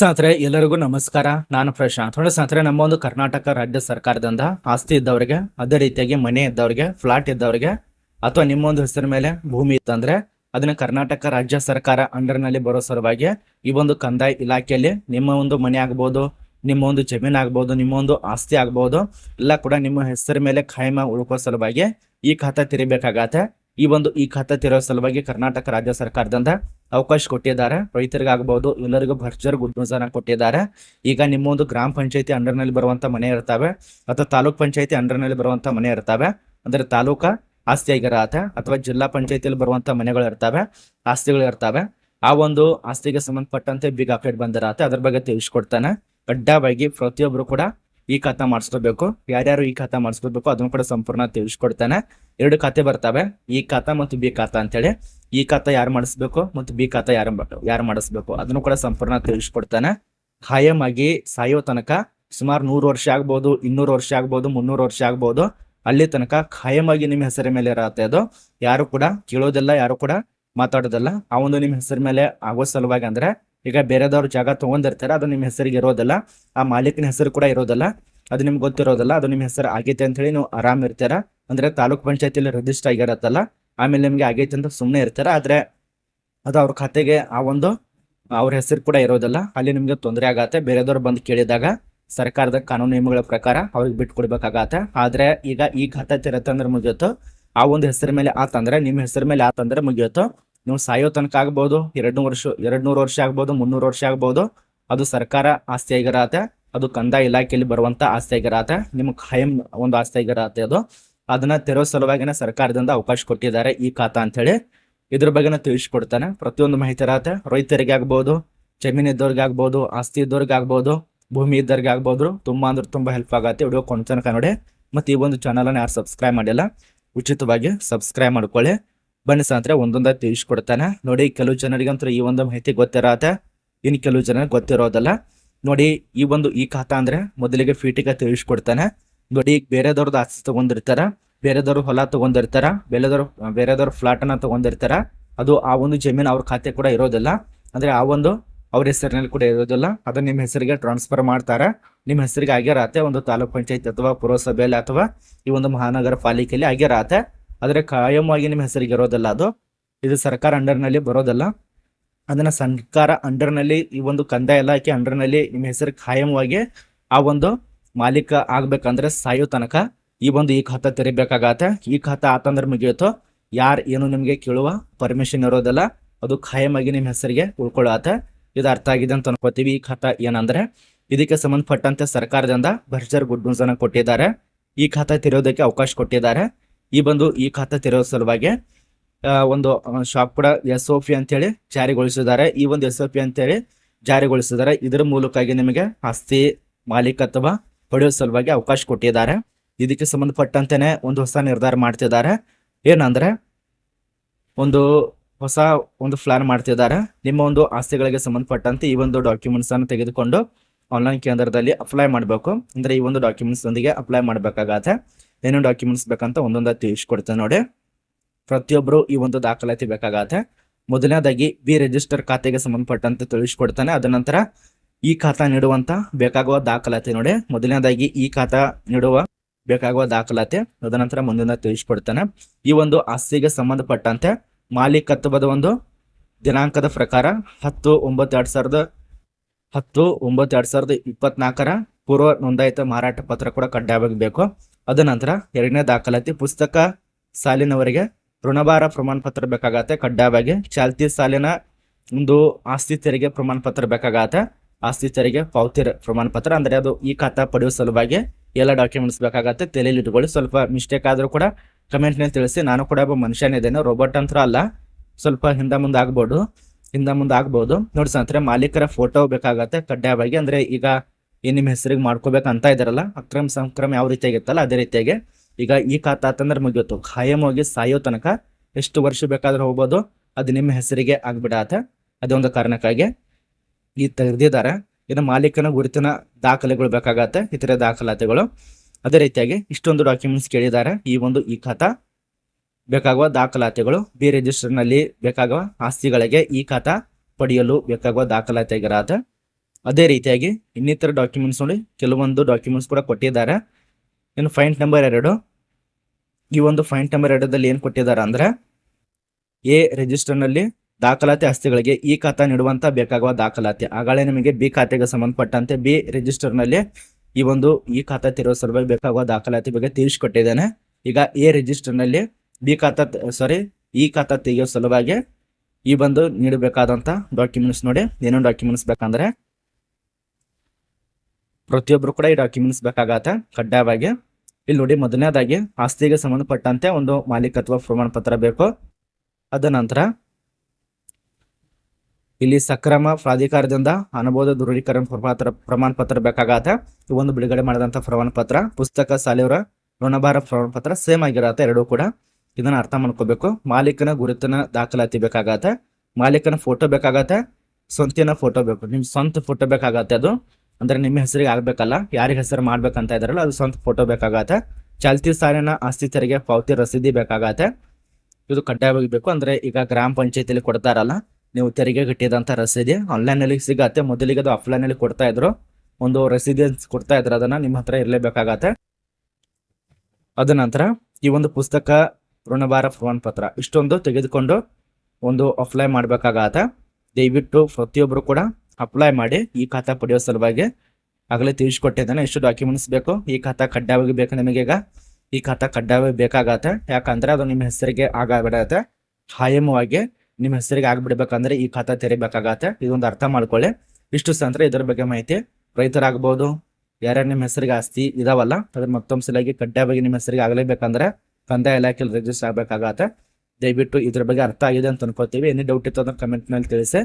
ಸ್ನೇಹಿತರೆ, ಎಲ್ಲರಿಗೂ ನಮಸ್ಕಾರ. ನಾನು ಪ್ರಶಾಂತ್. ನೋಡಿ ಸ್ನೇಹಿತರೆ, ನಮ್ಮ ಒಂದು ಕರ್ನಾಟಕ ರಾಜ್ಯ ಸರ್ಕಾರದಿಂದ ಆಸ್ತಿ ಇದ್ದವರಿಗೆ, ಅದೇ ರೀತಿಯಾಗಿ ಮನೆ ಇದ್ದವರಿಗೆ ಫ್ಲಾಟ್ ಇದ್ದವರಿಗೆ, ಅಥವಾ ನಿಮ್ಮ ಒಂದು ಹೆಸರ ಮೇಲೆ ಭೂಮಿ ಇತ್ತಂದ್ರೆ ಅದನ್ನ ಕರ್ನಾಟಕ ರಾಜ್ಯ ಸರ್ಕಾರ ಅಂಡರ್ನಲ್ಲಿ ಬರೋ ಸಲುವಾಗಿ ಈ ಒಂದು ಕಂದಾಯ ಇಲಾಖೆಯಲ್ಲಿ ನಿಮ್ಮ ಒಂದು ಮನೆ ಆಗ್ಬೋದು, ನಿಮ್ಮ ಒಂದು ಜಮೀನ್ ಆಗ್ಬೋದು, ನಿಮ್ಮ ಒಂದು ಆಸ್ತಿ ಆಗ್ಬೋದು, ಎಲ್ಲ ಕೂಡ ನಿಮ್ಮ ಹೆಸರ ಮೇಲೆ ಖಾಯಮ ಉಳ್ಕೋ ಸಲುವಾಗಿ ಈ ಖಾತಾ ತೆರಿಬೇಕಾಗತ್ತೆ. ಈ ಒಂದು ಈ ಖಾತೆ ತೆರೆಯುವ ಸಲುವಾಗಿ ಕರ್ನಾಟಕ ರಾಜ್ಯ ಸರ್ಕಾರದಿಂದ ಅವಕಾಶ ಕೊಟ್ಟಿದ್ದಾರೆ. ರೈತರಿಗಾಗಬಹುದು, ಎಲ್ಲರಿಗೂ ಭರ್ಜರ್ ಗುಡ್ಮುಜಾನ ಕೊಟ್ಟಿದ್ದಾರೆ. ಈಗ ನಿಮ್ಮ ಒಂದು ಗ್ರಾಮ ಪಂಚಾಯತಿ ಅಂಡರ್ನಲ್ಲಿ ಬರುವಂತ ಮನೆ ಇರ್ತಾವೆ ಅಥವಾ ತಾಲೂಕ್ ಪಂಚಾಯತಿ ಅಂಡರ್ನಲ್ಲಿ ಬರುವಂತ ಮನೆ ಇರ್ತಾವೆ ಅಂದ್ರೆ ತಾಲೂಕ ಆಸ್ತಿ ಅಥವಾ ಜಿಲ್ಲಾ ಪಂಚಾಯತಿಯಲ್ಲಿ ಬರುವಂತ ಮನೆಗಳು ಇರ್ತಾವೆ, ಆಸ್ತಿಗಳು ಇರ್ತಾವೆ, ಆ ಒಂದು ಆಸ್ತಿಗೆ ಸಂಬಂಧಪಟ್ಟಂತೆ ಬಿಗ್ ಅಪ್ಡೇಟ್ ಬಂದಿರತ್ತೆ ಅದ್ರ ಬಗ್ಗೆ ತಿಳಿಸ್ಕೊಡ್ತಾನೆ. ಕಡ್ಡಾಯವಾಗಿ ಪ್ರತಿಯೊಬ್ರು ಕೂಡ ಈ ಖಾತಾ ಮಾಡಿಸ್ಕೋಬೇಕು. ಯಾರ್ಯಾರು ಈ ಖಾತಾ ಮಾಡಿಸ್ಕೋಬೇಕು ಅದನ್ನು ಕೂಡ ಸಂಪೂರ್ಣ ತಿಳಿಸ್ಕೊಡ್ತಾನೆ. ಎರಡು ಖಾತೆ ಬರ್ತವೆ. ಈ ಖಾತಾ ಮತ್ತು ಬಿ ಖಾತಾ ಅಂತೇಳಿ. ಈ ಖಾತಾ ಯಾರು ಮಾಡಿಸ್ಬೇಕು ಮತ್ತು ಬಿ ಖಾತಾ ಯಾರು ಯಾರು ಮಾಡಿಸ್ಬೇಕು ಅದನ್ನು ಕೂಡ ಸಂಪೂರ್ಣ ತಿಳಿಸ್ಕೊಡ್ತಾನೆ. ಖಾಯಂ ಆಗಿ ಸಾಯೋ ತನಕ ಸುಮಾರು ನೂರು ವರ್ಷ ಆಗ್ಬೋದು, ಇನ್ನೂರು ವರ್ಷ ಆಗ್ಬೋದು, ಮುನ್ನೂರು ವರ್ಷ ಆಗ್ಬೋದು. ಅಲ್ಲಿ ತನಕ ಖಾಯಂ ಆಗಿ ನಿಮ್ಮ ಹೆಸರ ಮೇಲೆ ಇರತ್ತೆ ಅದು. ಯಾರು ಕೂಡ ಕೇಳೋದಿಲ್ಲ, ಯಾರು ಕೂಡ ಮಾತಾಡೋದಿಲ್ಲ. ಆ ಒಂದು ನಿಮ್ಮ ಹೆಸರ ಮೇಲೆ ಆಗೋ ಸಲುವಾಗಿ ಅಂದ್ರೆ ಈಗ ಬೇರೆದವ್ರ ಜಾಗ ತಗೊಂಡಿರ್ತಾರೆ, ಅದು ನಿಮ್ಮ ಹೆಸರಿಗೆ ಇರೋದಿಲ್ಲ, ಆ ಮಾಲೀಕನ ಹೆಸರು ಕೂಡ ಇರೋದಿಲ್ಲ, ಅದು ನಿಮ್ಗೆ ಗೊತ್ತಿರೋದಿಲ್ಲ, ಅದು ನಿಮ್ಮ ಹೆಸರು ಆಗೈತೆ ಅಂತ ಹೇಳಿ ನೀವು ಆರಾಮ್ ಇರ್ತೀರ. ಅಂದ್ರೆ ತಾಲೂಕ್ ಪಂಚಾಯತಿಯಲ್ಲಿ ರಿಜಿಸ್ಟರ್ ಆಗಿರತ್ತಲ್ಲ, ಆಮೇಲೆ ನಿಮ್ಗೆ ಆಗೈತೆ ಅಂತ ಸುಮ್ಮನೆ ಇರ್ತಾರ, ಆದ್ರೆ ಅದು ಅವ್ರ ಖಾತೆಗೆ ಆ ಒಂದು, ಅವ್ರ ಹೆಸರು ಕೂಡ ಇರೋದಿಲ್ಲ, ಅಲ್ಲಿ ನಿಮ್ಗೆ ತೊಂದರೆ ಆಗತ್ತೆ. ಬೇರೆದವ್ರು ಬಂದು ಕೇಳಿದಾಗ ಸರ್ಕಾರದ ಕಾನೂನು ನಿಯಮಗಳ ಪ್ರಕಾರ ಅವ್ರಿಗೆ ಬಿಟ್ಟು ಕೊಡ್ಬೇಕಾಗತ್ತೆ. ಆದ್ರೆ ಈಗ ಈ ಖಾತೆ ತೆರತಂದ್ರೆ ಮುಗಿಯುತ್ತೋ, ಆ ಒಂದು ಹೆಸರ ಮೇಲೆ ಆತಂದ್ರೆ ನಿಮ್ಮ ಹೆಸರ ಮೇಲೆ ಆತಂದ್ರೆ ಮುಗಿಯುತ್ತೋ ನೀವು ಸಾಯೋ ತನಕ ಆಗ್ಬೋದು, ಎರಡು ವರ್ಷ ಎರಡ್ ನೂರು ವರ್ಷ ಆಗ್ಬೋದು, ಮುನ್ನೂರು ವರ್ಷ ಆಗ್ಬೋದು, ಅದು ಸರ್ಕಾರ ಆಸ್ತಿ ಆಗಿರತ್ತೆ, ಅದು ಕಂದಾಯ ಇಲಾಖೆಯಲ್ಲಿ ಬರುವಂತ ಆಸ್ತಿ ಆಗಿರತ್ತೆ ನಿಮ್ಗೆ ಖಾಯಂ ಒಂದು ಆಸ್ತಿ ಆಗಿರತ್ತೆ ಅದು. ಅದನ್ನ ತೆರೋ ಸಲುವಾಗಿನ ಸರ್ಕಾರದಿಂದ ಅವಕಾಶ ಕೊಟ್ಟಿದ್ದಾರೆ ಈ ಖಾತಾ ಅಂತ ಹೇಳಿ ಇದ್ರ ಬಗ್ಗೆನ ತಿಳಿಸ್ಕೊಡ್ತಾನೆ. ಪ್ರತಿಯೊಂದು ಮಾಹಿತಿ ಇರತ್ತೆ. ರೈತರಿಗೆ ಆಗ್ಬೋದು ಜಮೀನ್ ಇದ್ದವ್ರಿಗೆ ಆಗ್ಬೋದು, ಆಸ್ತಿ ಇದ್ದವ್ರಿಗೆ ಆಗ್ಬೋದು, ಭೂಮಿ ಇದ್ದವ್ರಿಗೆ ಆಗ್ಬೋದು, ತುಂಬಾ ಅಂದ್ರೆ ತುಂಬಾ ಹೆಲ್ಪ್ ಆಗತ್ತೆ. ವಿಡಿಯೋ ಕೊಂಡ್ತನಕ ನೋಡಿ ಮತ್ತೆ ಈ ಒಂದು ಚಾನಲ್ ಅನ್ನು ಯಾರು ಸಬ್ಸ್ಕ್ರೈಬ್ ಮಾಡಿಲ್ಲ, ಉಚಿತವಾಗಿ ಸಬ್ಸ್ಕ್ರೈಬ್ ಮಾಡ್ಕೊಳ್ಳಿ. ಬನ್ನಿ ಸಾಂದ್ರೆ ಒಂದೊಂದಾಗಿ ತಿಳಿಸ್ಕೊಡ್ತಾನೆ. ನೋಡಿ, ಕೆಲವು ಜನರಿಗಂತೂ ಈ ಒಂದು ಮಾಹಿತಿ ಗೊತ್ತಿರತ್ತೆ ಇನ್ನು ಕೆಲವು ಜನ ಗೊತ್ತಿರೋದಲ್ಲ. ನೋಡಿ, ಈ ಒಂದು ಈ ಖಾತಾ ಅಂದ್ರೆ ಮೊದಲಿಗೆ ಫೀಟಿಗೆ ತಿಳಿಸ್ಕೊಡ್ತಾನೆ. ನೋಡಿ, ಬೇರೆದವ್ರದ್ದು ಆಸ್ತಿ ತಗೊಂಡಿರ್ತಾರ, ಬೇರೆದವ್ರು ಹೊಲ ತಗೊಂಡಿರ್ತಾರ, ಬೇರೆದವ್ರು, ಬೇರೆದವ್ರ ಫ್ಲಾಟ್ ಅನ್ನ ತಗೊಂಡಿರ್ತಾರ, ಅದು ಆ ಒಂದು ಜಮೀನು ಅವ್ರ ಖಾತೆ ಕೂಡ ಇರೋದಿಲ್ಲ. ಅಂದ್ರೆ ಆ ಒಂದು ಅವ್ರ ಹೆಸರಿನಲ್ಲಿ ಕೂಡ ಇರೋದಿಲ್ಲ. ಅದನ್ನ ನಿಮ್ಮ ಹೆಸರಿಗೆ ಟ್ರಾನ್ಸ್ಫರ್ ಮಾಡ್ತಾರೆ. ನಿಮ್ಮ ಹೆಸರಿಗೆ ಆಗಿರತ್ತೆ, ಒಂದು ತಾಲೂಕ್ ಪಂಚಾಯತ್ ಅಥವಾ ಪುರಸಭೆಯಲ್ಲಿ ಅಥವಾ ಈ ಒಂದು ಮಹಾನಗರ ಪಾಲಿಕೆಯಲ್ಲಿ ಆಗಿರತ್ತೆ. ಆದ್ರೆ ಕಾಯಂವಾಗಿ ನಿಮ್ಮ ಹೆಸರಿಗೆ ಇರೋದಲ್ಲ ಅದು? ಇದು ಸರ್ಕಾರ ಅಂಡರ್ನಲ್ಲಿ ಬರೋದಲ್ಲ? ಅದನ್ನ ಸರ್ಕಾರ ಅಂಡರ್ನಲ್ಲಿ ಈ ಒಂದು ಕಂದಾಯ ಇಲಾಖೆ ಅಂಡರ್ನಲ್ಲಿ ನಿಮ್ಮ ಹೆಸರು ಖಾಯಮವಾಗಿ ಆ ಒಂದು ಮಾಲೀಕ ಆಗ್ಬೇಕಂದ್ರೆ ಸಾಯೋ ತನಕ ಈ ಒಂದು ಈ ಖಾತಾ ತೆರಿಬೇಕಾಗತ್ತೆ. ಈ ಖಾತಾ ಆತಂದ್ರೆ ಮುಗಿಯುತ್ತೋ ಯಾರು ಏನು ನಿಮಗೆ ಕೇಳುವ ಪರ್ಮಿಷನ್ ಇರೋದಲ್ಲ, ಅದು ಖಾಯಮಾಗಿ ನಿಮ್ಮ ಹೆಸರಿಗೆ ಉಳ್ಕೊಳ್ಳತ್ತೆ. ಇದು ಅರ್ಥ ಆಗಿದೆ ಅಂತ ಅನ್ಕೋತೀವಿ. ಈ ಖಾತಾ ಏನಂದ್ರೆ ಇದಕ್ಕೆ ಸಂಬಂಧಪಟ್ಟಂತೆ ಸರ್ಕಾರದಿಂದ ಭರ್ಜರ್ ಗುಡ್ ನ್ಯೂಸ್ ಅನ್ನ ಕೊಟ್ಟಿದ್ದಾರೆ. ಈ ಖಾತಾ ತೆರೆಯೋದಕ್ಕೆ ಅವಕಾಶ ಕೊಟ್ಟಿದ್ದಾರೆ. ಈ ಬಂದು ಈ ಖಾತೆ ತೆರೆಯೋ ಸಲುವಾಗಿ ಒಂದು ಶಾಪ್ ಕೂಡ ಎಸ್ ಒ ಪಿ ಅಂತೇಳಿ ಜಾರಿಗೊಳಿಸಿದ್ದಾರೆ. ಈ ಒಂದು ಎಸ್ ಒ ಪಿ ಅಂತೇಳಿ ಜಾರಿಗೊಳಿಸಿದ್ದಾರೆ. ಇದರ ಮೂಲಕವಾಗಿ ನಿಮಗೆ ಆಸ್ತಿ ಮಾಲೀಕತ್ವ ಪಡೆಯೋ ಸಲುವಾಗಿ ಅವಕಾಶ ಕೊಟ್ಟಿದ್ದಾರೆ. ಇದಕ್ಕೆ ಸಂಬಂಧಪಟ್ಟಂತೆಯೇ ಒಂದು ಹೊಸ ನಿರ್ಧಾರ ಮಾಡ್ತಿದ್ದಾರೆ. ಏನಂದ್ರೆ, ಒಂದು ಹೊಸ ಒಂದು ಪ್ಲಾನ್ ಮಾಡ್ತಿದ್ದಾರೆ. ನಿಮ್ಮ ಒಂದು ಆಸ್ತಿಗಳಿಗೆ ಸಂಬಂಧಪಟ್ಟಂತೆ ಈ ಒಂದು ಡಾಕ್ಯುಮೆಂಟ್ಸ್ ಅನ್ನು ತೆಗೆದುಕೊಂಡು ಆನ್ಲೈನ್ ಕೇಂದ್ರದಲ್ಲಿ ಅಪ್ಲೈ ಮಾಡಬೇಕು. ಅಂದ್ರೆ ಈ ಒಂದು ಡಾಕ್ಯುಮೆಂಟ್ಸ್ ಒಂದಿಗೆ ಅಪ್ಲೈ ಮಾಡಬೇಕಾಗತ್ತೆ. ಏನೇನು ಡಾಕ್ಯುಮೆಂಟ್ಸ್ ಬೇಕಂತ ಒಂದೊಂದಾಗಿ ತಿಳಿಸ್ಕೊಡ್ತೇನೆ ನೋಡಿ. ಪ್ರತಿಯೊಬ್ಬರು ಈ ಒಂದು ದಾಖಲಾತಿ ಬೇಕಾಗತ್ತೆ. ಮೊದಲನೇದಾಗಿ ಬಿ ರಿಜಿಸ್ಟರ್ ಖಾತೆಗೆ ಸಂಬಂಧಪಟ್ಟಂತೆ ತಿಳಿಸ್ಕೊಡ್ತಾನೆ. ಅದ ನಂತರ ಈ ಖಾತಾ ನೀಡುವಂತ ಬೇಕಾಗುವ ದಾಖಲಾತಿ ನೋಡಿ. ಮೊದಲನೇದಾಗಿ ಈ ಖಾತಾ ನೀಡುವ ಬೇಕಾಗುವ ದಾಖಲಾತಿ ಅದನಂತರ ಮುಂದಿನ ತಿಳಿಸ್ಕೊಡ್ತಾನೆ. ಈ ಒಂದು ಆಸ್ತಿಗೆ ಸಂಬಂಧಪಟ್ಟಂತೆ ಮಾಲೀಕತ್ವದ ಒಂದು ದಿನಾಂಕದ ಪ್ರಕಾರ ಹತ್ತು ಒಂಬತ್ತು ಎರಡ್ ಸಾವಿರದ ಹತ್ತು ಒಂಬತ್ತು ಎರಡ್ ಸಾವಿರದ ಇಪ್ಪತ್ನಾಲ್ಕರ ಪೂರ್ವ ನೋಂದಾಯಿತ ಮಾರಾಟ ಪತ್ರ ಕೂಡ ಕಡ್ಡಾಯವಾಗಿ ಬೇಕು ಅದ ನಂತರ ಎರಡನೇ ದಾಖಲಾತಿ ಪುಸ್ತಕ ಸಾಲಿನವರಿಗೆ ಋಣಭಾರ ಪ್ರಮಾಣ ಪತ್ರ ಬೇಕಾಗತ್ತೆ. ಕಡ್ಡಾಯವಾಗಿ ಚಾಲ್ತಿ ಸಾಲಿನ ಒಂದು ಆಸ್ತಿ ತೆರಿಗೆ ಪ್ರಮಾಣ ಪತ್ರ ಬೇಕಾಗತ್ತೆ. ಆಸ್ತಿ ತೆರಿಗೆ ಪಾವತಿ ಪ್ರಮಾಣ ಪತ್ರ ಅಂದ್ರೆ ಅದು ಈ ಖಾತಾ ಪಡೆಯುವ ಸಲುವಾಗಿ ಎಲ್ಲ ಡಾಕ್ಯುಮೆಂಟ್ಸ್ ಬೇಕಾಗತ್ತೆ. ತಲೆಯಲ್ಲಿ ಇಟ್ಕೊಳ್ಳಿ. ಸ್ವಲ್ಪ ಮಿಸ್ಟೇಕ್ ಆದರೂ ಕೂಡ ಕಮೆಂಟ್ನಲ್ಲಿ ತಿಳಿಸಿ. ನಾನು ಕೂಡ ಒಬ್ಬ ಮನುಷ್ಯನಿದ್ದೇನೆ ರೋಬೋಟ್ ಅಂತ ಅಲ್ಲ. ಸ್ವಲ್ಪ ಹಿಂದೆ ಮುಂದೆ ಆಗ್ಬೋದು. ಹಿಂದೆ ಮುಂದೆ ಆಗ್ಬೋದು. ನೋಡಿ ಸ್ನೇಹಿತರೆ, ಮಾಲೀಕರ ಫೋಟೋ ಬೇಕಾಗತ್ತೆ. ಕಡ್ಡಾಯವಾಗಿ ಅಂದ್ರೆ ಈಗ ಏನ್ ನಿಮ್ಮ ಹೆಸರಿಗೆ ಮಾಡ್ಕೋಬೇಕಂತ ಇದಾರಲ್ಲ, ಅಕ್ರಮ ಸಂಕ್ರಮ ಯಾವ ರೀತಿಯಾಗಿತ್ತಲ್ಲ, ಅದೇ ರೀತಿಯಾಗಿ ಈಗ ಈ ಖಾತಾ ಅಂತಂದ್ರೆ ಮುಗಿಯೋತು. ಖಾಯಂ ಹೋಗಿ ಸಾಯೋ ತನಕ ಎಷ್ಟು ವರ್ಷ ಬೇಕಾದ್ರೂ ಹೋಗ್ಬೋದು, ಅದು ನಿಮ್ಮ ಹೆಸರಿಗೆ ಆಗ್ಬಿಡತ್ತೆ. ಅದೊಂದು ಕಾರಣಕ್ಕಾಗಿ ಈ ತೆಗೆದಿದ್ದಾರೆ. ಇನ್ನು ಮಾಲೀಕನ ಗುರುತಿನ ದಾಖಲೆಗಳು ಬೇಕಾಗತ್ತೆ, ಇತರೆ ದಾಖಲಾತಿಗಳು. ಅದೇ ರೀತಿಯಾಗಿ ಇಷ್ಟೊಂದು ಡಾಕ್ಯುಮೆಂಟ್ಸ್ ಕೇಳಿದ್ದಾರೆ. ಈ ಒಂದು ಈ ಖಾತಾ ಬೇಕಾಗುವ ದಾಖಲಾತಿಗಳು, ಬಿ ರಿಜಿಸ್ಟರ್ನಲ್ಲಿ ಬೇಕಾಗುವ ಆಸ್ತಿಗಳಿಗೆ ಈ ಖಾತಾ ಪಡೆಯಲು ಬೇಕಾಗುವ ದಾಖಲಾತಿಗಿರತ್ತೆ ಅದೇ ರೀತಿಯಾಗಿ ಇನ್ನಿತರ ಡಾಕ್ಯುಮೆಂಟ್ಸ್ ನೋಡಿ, ಕೆಲವೊಂದು ಡಾಕ್ಯುಮೆಂಟ್ಸ್ ಕೂಡ ಕೊಟ್ಟಿದ್ದಾರೆ. ಇನ್ನು ಫೈಂಟ್ ನಂಬರ್ ಎರಡು. ಈ ಒಂದು ಫೈಂಟ್ ನಂಬರ್ ಎರಡದಲ್ಲಿ ಏನು ಕೊಟ್ಟಿದ್ದಾರೆ ಅಂದರೆ, ಎ ರಿಜಿಸ್ಟರ್ನಲ್ಲಿ ದಾಖಲಾತಿ ಆಸ್ತಿಗಳಿಗೆ ಈ ಖಾತಾ ನೀಡುವಂಥ ಬೇಕಾಗುವ ದಾಖಲಾತಿ. ಆಗಳೇ ನಿಮಗೆ ಬಿ ಖಾತೆಗೆ ಸಂಬಂಧಪಟ್ಟಂತೆ ಬಿ ರಿಜಿಸ್ಟರ್ನಲ್ಲಿ ಈ ಒಂದು, ಈ ಖಾತಾ ತೆರೆಯುವ ಸಲುವಾಗಿ ಬೇಕಾಗುವ ದಾಖಲಾತಿ ಬಗ್ಗೆ ತಿಳಿಸಿಕೊಟ್ಟಿದ್ದೇನೆ. ಈಗ ಎ ರಿಜಿಸ್ಟರ್ನಲ್ಲಿ ಬಿ ಖಾತಾ ಸಾರಿ ಈ ಖಾತಾ ತೆಗೆಯೋ ಸಲುವಾಗಿ ಈ ಬಂದು ನೀಡಬೇಕಾದಂಥ ಡಾಕ್ಯುಮೆಂಟ್ಸ್ ನೋಡಿ, ಏನೇನು ಡಾಕ್ಯುಮೆಂಟ್ಸ್ ಬೇಕಂದ್ರೆ ಪ್ರತಿಯೊಬ್ರು ಕೂಡ ಈ ಡಾಕ್ಯುಮೆಂಟ್ಸ್ ಬೇಕಾಗತ್ತೆ ಕಡ್ಡಾಯವಾಗಿ. ಇಲ್ಲಿ ನೋಡಿ ಮೊದಲನೇದಾಗಿ ಆಸ್ತಿಗೆ ಸಂಬಂಧಪಟ್ಟಂತೆ ಒಂದು ಮಾಲೀಕತ್ವ ಪ್ರಮಾಣ ಪತ್ರ ಬೇಕು. ಅದ ನಂತರ ಇಲ್ಲಿ ಸಕ್ರಮ ಪ್ರಾಧಿಕಾರದಿಂದ ಅನುಬೋಧ ದೃಢೀಕರಣ ಪ್ರಮಾಣ ಪ್ರಮಾಣ ಪತ್ರ ಬೇಕಾಗತ್ತೆ ಈ ಒಂದು ಬಿಡುಗಡೆ ಮಾಡಿದಂತ ಪ್ರಮಾಣ ಪತ್ರ ಪುಸ್ತಕ ಸಾಲಿಯವರ ಋಣಭಾರ ಪ್ರಮಾಣ ಪತ್ರ ಸೇಮ್ ಆಗಿರತ್ತೆ ಎರಡೂ ಕೂಡ. ಇದನ್ನ ಅರ್ಥ ಮಾಡ್ಕೋಬೇಕು. ಮಾಲೀಕನ ಗುರುತಿನ ದಾಖಲಾತಿ ಬೇಕಾಗತ್ತೆ ಮಾಲೀಕನ ಫೋಟೋ ಬೇಕಾಗತ್ತೆ ಸ್ವಂತಿನ ಫೋಟೋ ಬೇಕು. ನಿಮ್ ಸ್ವಂತ ಫೋಟೋ ಬೇಕಾಗತ್ತೆ ಅದು. ಅಂದ್ರೆ ನಿಮ್ಮ ಹೆಸರಿಗೆ ಆಗ್ಬೇಕಲ್ಲ, ಯಾರಿಗೆ ಹೆಸರು ಮಾಡ್ಬೇಕಂತ ಇದಾರಲ್ಲ, ಅದು ಸ್ವಂತ ಫೋಟೋ ಬೇಕಾಗತ್ತೆ. ಚಾಲ್ತಿ ಸಾಲಿನ ಆಸ್ತಿ ತೆರಿಗೆ ಪಾವತಿ ರಸೀದಿ ಬೇಕಾಗತ್ತೆ. ಇದು ಕಡ್ಡಾಯವಾಗಿ ಬೇಕು, ಅಂದ್ರೆ ಈಗ ಗ್ರಾಮ ಪಂಚಾಯತಿಲಿ ಕೊಡ್ತಾರಲ್ಲ, ನೀವು ತೆರಿಗೆ ಕಟ್ಟಿದಂತ ರಸೀದಿ ಆನ್ಲೈನ್ ಅಲ್ಲಿ ಸಿಗತ್ತೆ. ಮೊದಲಿಗೆ ಅದು ಆಫ್ಲೈನ್ ಅಲ್ಲಿ ಕೊಡ್ತಾ ಇದ್ರು. ಒಂದು ರಸೀದಿ ಕೊಡ್ತಾ ಇದ್ರು, ಅದನ್ನ ನಿಮ್ಮ ಹತ್ರ ಇರಲೇಬೇಕಾಗತ್ತೆ. ಅದ ನಂತರ ಈ ಒಂದು ಪುಸ್ತಕ ಋಣಭಾರ ಪ್ರಮಾಣ ಪತ್ರ ಇಷ್ಟೊಂದು ತೆಗೆದುಕೊಂಡು ಒಂದು ಅಪ್ಲೈ ಮಾಡಬೇಕಾಗತ್ತೆ. ದಯವಿಟ್ಟು ಪ್ರತಿಯೊಬ್ಬರು ಕೂಡ ಅಪ್ಲೈ ಮಾಡಿ ಈ ಖಾತಾ ಪಡೆಯೋ ಸಲುವಾಗಿ ಆಗಲೇ ತಿಳಿಸ್ಕೊಟ್ಟಿದ್ದಾನೆ ಎಷ್ಟು ಡಾಕ್ಯುಮೆಂಟ್ಸ್ ಬೇಕು, ಈ ಖಾತಾ ಕಡ್ಡಾಯವಾಗಿ ಬೇಕು ನಿಮಗೆ ಈಗ? ಈ ಖಾತಾ ಕಡ್ಡಾಯವಾಗಿ ಬೇಕಾಗತ್ತೆ, ಯಾಕಂದ್ರೆ ಅದು ನಿಮ್ಮ ಹೆಸರಿಗೆ ಆಗಬಿಡತ್ತೆ. ಹಾಯಮವಾಗಿ ನಿಮ್ಮ ಹೆಸರಿಗೆ ಆಗ್ಬಿಡ್ಬೇಕಂದ್ರೆ ಈ ಖಾತಾ ತೆರಿಬೇಕಾಗತ್ತೆ. ಇದೊಂದು ಅರ್ಥ ಮಾಡ್ಕೊಳ್ಳಿ. ಇಷ್ಟು ಸಂತ್ರ ಇದರ ಬಗ್ಗೆ ಮಾಹಿತಿ. ರೈತರಾಗ್ಬೋದು, ಯಾರ್ಯಾರು ನಿಮ್ಮ ಹೆಸರಿಗೆ ಆಸ್ತಿ ಇದಾವಲ್ಲ, ಅದ್ರ ಮತ್ತೊಂದು ಸಲವಾಗಿ ಕಡ್ಡಾಯವಾಗಿ ನಿಮ್ಮ ಹೆಸರಿಗೆ ಆಗಲೇಬೇಕಂದ್ರೆ ಕಂದಾಯ ಇಲಾಖೆಯಲ್ಲಿ ರಿಜಿಸ್ಟರ್ ಆಗ್ಬೇಕಾಗತ್ತೆ. ದಯವಿಟ್ಟು ಇದ್ರ ಬಗ್ಗೆ ಅರ್ಥ ಆಗಿದೆ ಅಂತ ಅನ್ಕೋತೀವಿ. ಎನಿ ಡೌಟ್ ಇತ್ತು ಅಂದ್ರೆ ಕಮೆಂಟ್ನಲ್ಲಿ ತಿಳಿಸಿ.